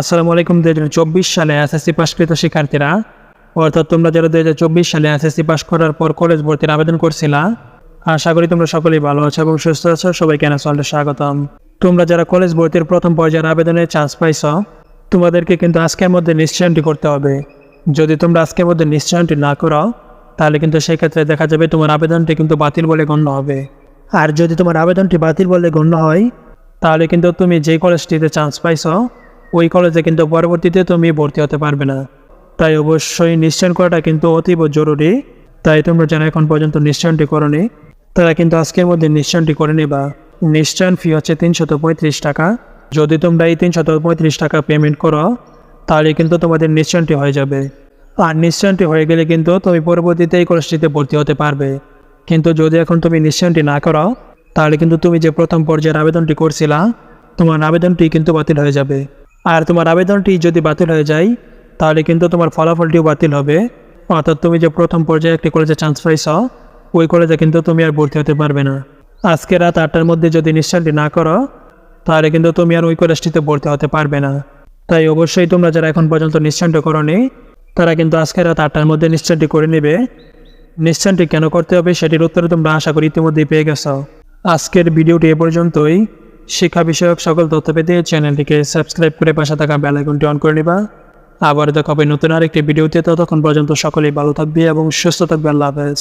আসসালামু আলাইকুম দু হাজার চব্বিশ সালে এসএসসি পাশকৃত শিক্ষার্থীরা। অর্থাৎ তোমরা যারা দু হাজার চব্বিশ সালে এসএসসি পাস করার পর কলেজ ভর্তির আবেদন করছিলা, আশা করি তোমরা সকলেই ভালো আছো এবং সুস্থ আছো। সবাইকে চ্যানেলে স্বাগতম। তোমরা যারা কলেজ ভর্তির প্রথম পর্যায়ের আবেদনের চান্স পাইছ, তোমাদেরকে কিন্তু আজকের মধ্যে নিশ্চয়নটি করতে হবে। যদি তোমরা আজকের মধ্যে নিশ্চয়নটি না করো, তাহলে কিন্তু সেক্ষেত্রে দেখা যাবে তোমার আবেদনটি কিন্তু বাতিল বলে গণ্য হবে। আর যদি তোমার আবেদনটি বাতিল বলে গণ্য হয়, তাহলে কিন্তু তুমি যে কলেজটিতে চান্স পাইছো ওই কলেজে কিন্তু পরবর্তীতে তুমি ভর্তি হতে পারবে না। তাই অবশ্যই নিশ্চয়ন করাটা কিন্তু অতীব জরুরি। তাই তোমরা যারা এখন পর্যন্ত নিশ্চয়নটি করনি, তারা কিন্তু আজকের মধ্যে নিশ্চয়নটি করে নিবা। নিশ্চয়ন ফি হচ্ছে তিনশত পঁয়ত্রিশ টাকা। যদি তোমরা এই তিনশত পঁয়ত্রিশ টাকা পেমেন্ট করো, তাহলে কিন্তু তোমাদের নিশ্চয়নটি হয়ে যাবে। আর নিশ্চয়নটি হয়ে গেলে কিন্তু তুমি পরবর্তীতে এই কলেজটিতে ভর্তি হতে পারবে। কিন্তু যদি এখন তুমি নিশ্চয়নটি না করো, তাহলে কিন্তু তুমি যে প্রথম পর্যায়ের আবেদনটি করছিলা, তোমার আবেদনটি কিন্তু বাতিল হয়ে যাবে। আর তোমার আবেদনটি যদি বাতিল হয়ে যায়, তাহলে কিন্তু তোমার ফলাফলটিও বাতিল হবে। অর্থাৎ তুমি যে প্রথম পর্যায়ে একটি কলেজে চান্স পাইছ ওই কলেজে কিন্তু তুমি আর ভর্তি হতে পারবে না। আজকে রাত আটটার মধ্যে যদি নিশ্চয়টি না করো, তাহলে কিন্তু তুমি আর ওই কলেজটিতে ভর্তি হতে পারবে না। তাই অবশ্যই তোমরা যারা এখন পর্যন্ত নিশ্চয়টি করনি, তারা কিন্তু আজকে রাত আটটার মধ্যে নিশ্চয়টি করে নেবে। নিশ্চয়টি কেন করতে হবে, সেটির উত্তর তোমরা আশা করি ইতিমধ্যেই পেয়ে গেছো। আজকের ভিডিওটি এ পর্যন্তই। শিক্ষা বিষয়ক সকল তথ্য পেতে চ্যানেলটিকে সাবস্ক্রাইব করে পাশে থাকা বেল আইকনটি অন করে নিবা। আবার দেখা হবে নতুন আরেকটি ভিডিওতে, ততক্ষণ পর্যন্ত সকলেই ভালো থাকবে এবং সুস্থ থাকবে আল্লাহ হাফেজ।